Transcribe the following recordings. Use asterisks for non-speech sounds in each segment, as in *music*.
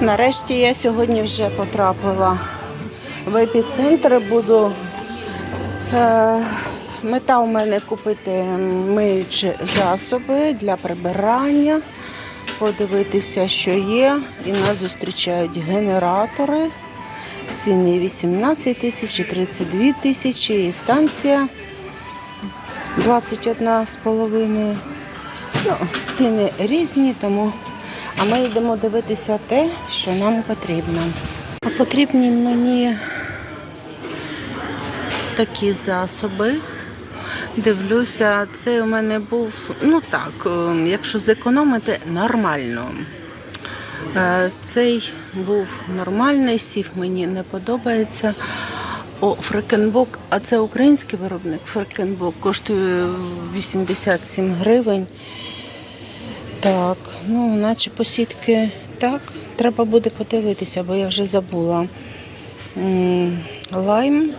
Нарешті я сьогодні вже потрапила в епіцентр. Буду е, мета у мене купити миючі засоби для прибирання, подивитися, що є. І нас зустрічають генератори. Ціни 18 тисяч, 32 тисячі і станція 21 з половиною. Ну, ціни різні, тому а ми йдемо дивитися те, що нам потрібно. А потрібні мені такі засоби. Дивлюся, це у мене був, ну так, е, якщо зекономити, нормально. Е, Цей був нормальний, сів мені не подобається. О, Фрекенбок, а це український виробник. Фрекенбок коштує 87 гривень. Так, ну, наче посітки так. Треба буде подивитися, бо я вже забула. Лайм,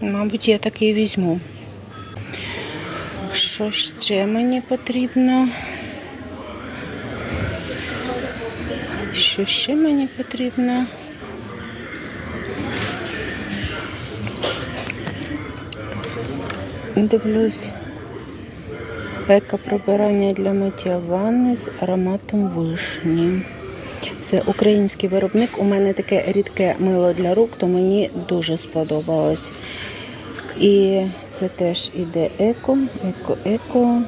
мабуть, я такий візьму. Що ще мені потрібно? Що ще мені потрібно? Дивлюсь. Еко-прибирання для миття ванни з ароматом вишні. Це український виробник. У мене таке рідке мило для рук, то мені дуже сподобалось. І це теж іде еко, еко-еко.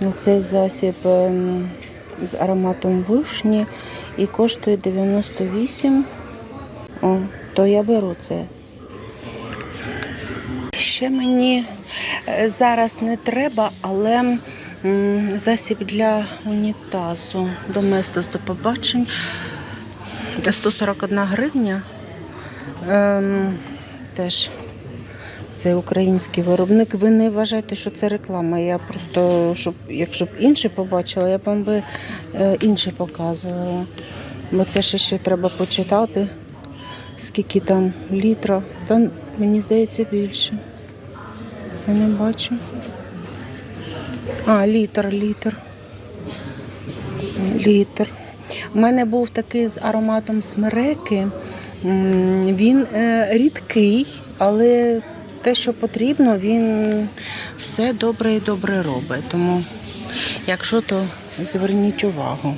Ну, Цей засіб ем, з ароматом вишні і коштує 98. О, то я беру це. Ще мені е, зараз не треба, але засіб для унітазу. Доместос до побачень. 141 гривня. Ем, теж це український виробник. Ви не вважайте, що це реклама. Я просто, щоб, якщо б інші побачила, я б вам би е, інші показувала. Бо це ще, ще треба почитати, скільки там літра. Та мені здається більше. Я не бачу. А, літр, літр. Літр. У мене був такий з ароматом смереки. Він е, рідкий, але те, що потрібно, він все добре і добре робить. Тому, якщо то зверніть увагу.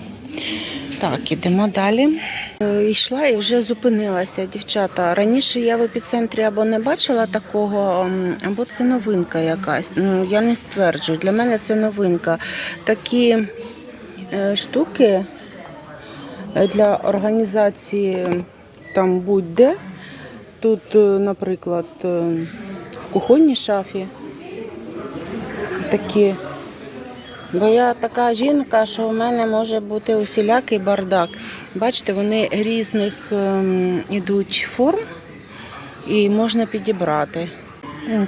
Так, ідемо далі. Е, Йшла і вже зупинилася, дівчата. Раніше я в епіцентрі або не бачила такого, або це новинка якась. Ну, я не стверджую. Для мене це новинка. Такі е, штуки е, для організації там будь-де. Тут, наприклад, в кухонній шафі такі. Бо я така жінка, що в мене може бути усілякий бардак. Бачите, вони різних ем, ідуть форм і можна підібрати.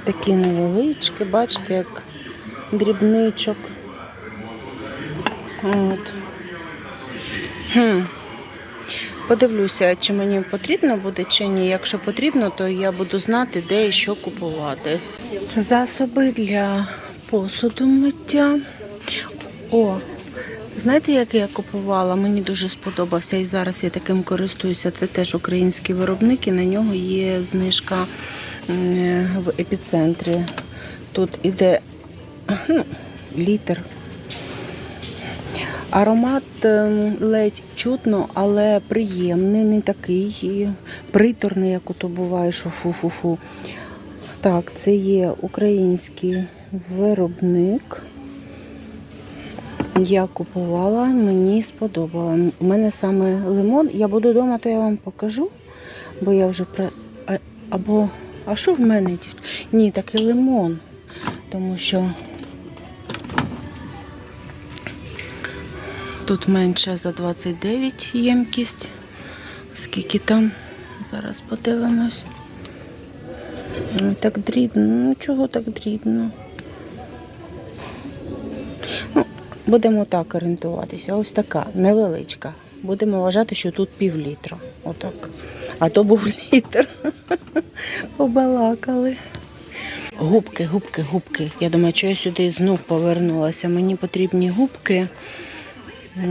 Такі невеличкі, бачите, як дрібничок. От. Хм. Подивлюся, чи мені потрібно буде чи ні. Якщо потрібно, то я буду знати, де і що купувати. Засоби для посуду миття. О, знаєте, як я купувала? Мені дуже сподобався і зараз я таким користуюся. Це теж український виробник, і на нього є знижка в епіцентрі. Тут іде ну, літр. Аромат ем, ледь чутно, але приємний, не такий приторний, як ото буває, що фу-фу-фу. Так, це є український виробник. Я купувала, мені сподобало. У мене саме лимон. Я буду вдома, то я вам покажу, бо я вже про. Або. А що в мене? Ні, такий лимон. Тому що тут менше за 29 ємкість. Скільки там? Зараз подивимось. Ну, так дрібно. Ну чого так дрібно? Будемо так орієнтуватися. Ось така невеличка. Будемо вважати, що тут пів літра. Отак. А то був літр. *laughs* Побалакали. Губки, губки, губки. Я думаю, що я сюди знов повернулася. Мені потрібні губки. *laughs*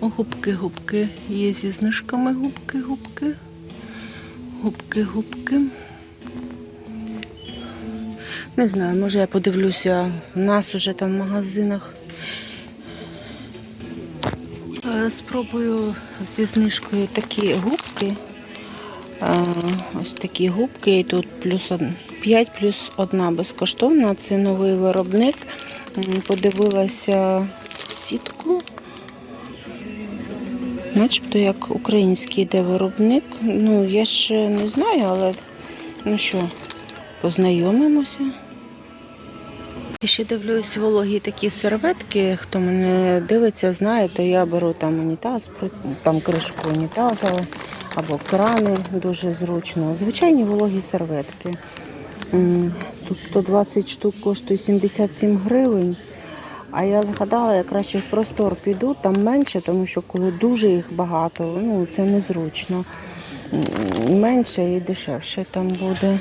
Губки, губки. Є зі знижками губки, губки. Губки, губки. Не знаю, може я подивлюся. У нас уже там в магазинах. Е, Спробую зі знижкою такі губки. Е, Ось такі губки. І тут плюс 5 плюс 1 безкоштовна. Це новий виробник. Подивилася сітку. Начебто як український йде виробник. Ну, я ще не знаю, але ну що, познайомимося. Ще дивлюсь вологі такі серветки. Хто мене дивиться, знає, то я беру там унітаз, там кришку унітаза або крани дуже зручно. Звичайні вологі серветки. Тут 120 штук коштує 77 гривень. А я згадала, я краще в простор піду, там менше, тому що коли дуже їх багато, ну це незручно. Менше і дешевше там буде.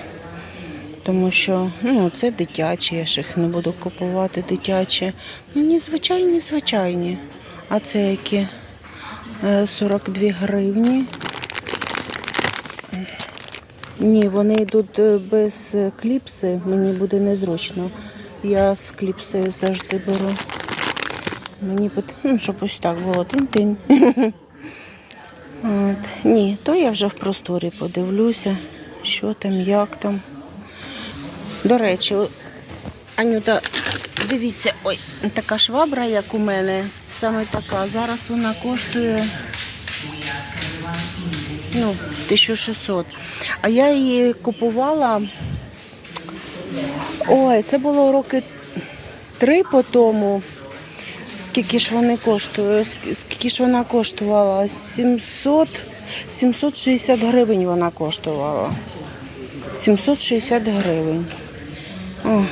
Тому що ну, це дитячі, я ж їх не буду купувати дитячі. Мені звичайні, звичайні. А це які? Е, 42 гривні. Ні, вони йдуть е, без е, кліпси, мені буде незручно. Я з кліпсою завжди беру. Мені потрібно, ну, щоб ось так було тин-тин. *laughs* От. Ні, то я вже в просторі подивлюся, що там, як там. До речі, Анюта, дивіться, ой, така швабра, як у мене, саме така. Зараз вона коштує ну, 1600. А я її купувала. Ой, це було роки три по тому. Скільки ж вони коштують? Скільки ж вона коштувала? 700, 760 гривень вона коштувала. 760 гривень. О,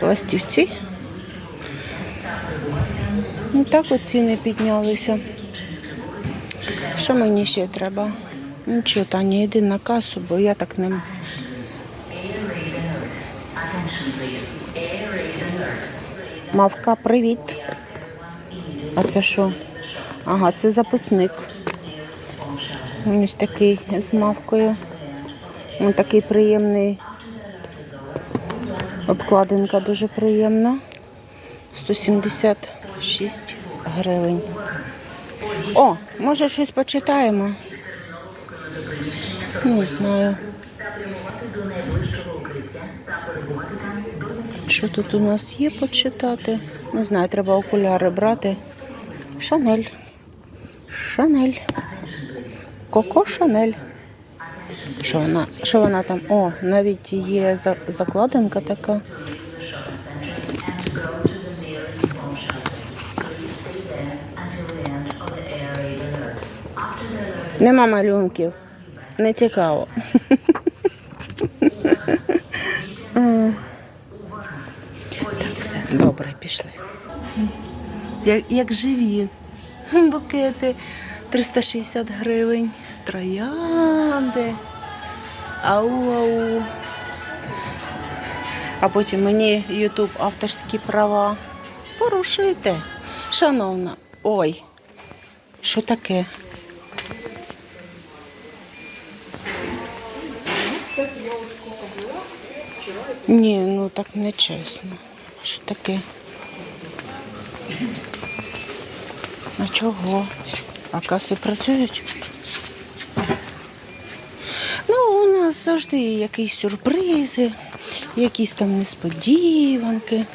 пластівці. Ну так от ціни піднялися. Що мені ще треба? Нічого, Таня, йди на касу, бо я так не. Мавка, привіт. А це що? Ага, це записник. Ось такий з мавкою. Ось такий приємний. Обкладинка дуже приємна. 176 гривень. О, може щось почитаємо? Не знаю. Що тут у нас є почитати? Не знаю, треба окуляри брати. Шанель. Шанель. Коко Шанель. Що вона, що вона там? О, навіть є закладинка така. Нема малюнків. Не цікаво. *laughs* Так, все, добре, пішли. Як, як живі. Букети 360 гривень. Троянди. Ау-ау. А потім мені Ютуб авторські права. Порушуйте. Шановна. Ой. Що таке? Ні, ну так не чесно. Що таке? А чого? А каси працюють? Завжди є якісь сюрпризи, якісь там несподіванки.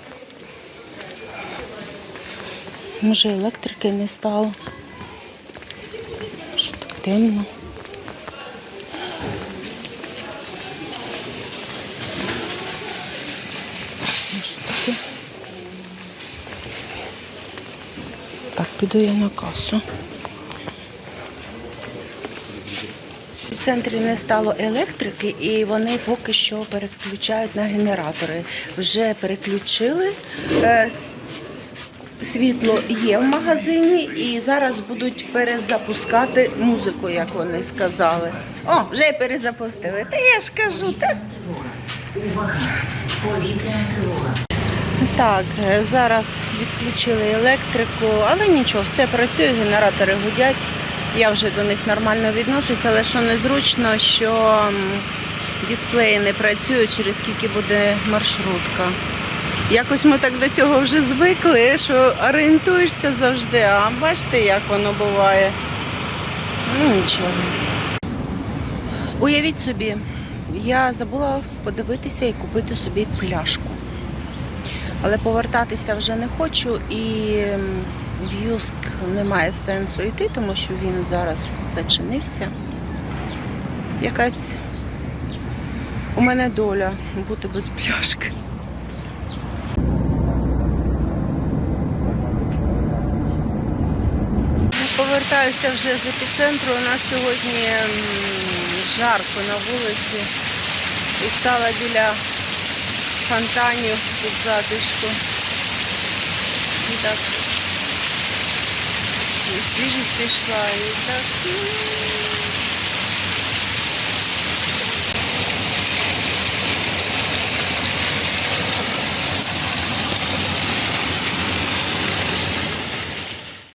Може, електрики не стало. Що так темно? Так, піду я на касу. В центрі не стало електрики, і вони поки що переключають на генератори. Вже переключили. Е, Світло є в магазині і зараз будуть перезапускати музику, як вони сказали. О, вже перезапустили. Та я ж кажу, так. Так, е, зараз відключили електрику, але нічого, все працює, генератори гудять. Я вже до них нормально відношусь, але що незручно, що дисплеї не працюють, через скільки буде маршрутка. Якось ми так до цього вже звикли, що орієнтуєшся завжди, а бачите, як воно буває. Ну нічого. Уявіть собі, я забула подивитися і купити собі пляшку. Але повертатися вже не хочу і в Юск немає сенсу йти, тому що він зараз зачинився. Якась у мене доля бути без пляшки. Повертаюся вже з епіцентру. У нас сьогодні жарко на вулиці. І стала біля фонтанів під затишку. І так і свіжість пішла, і так.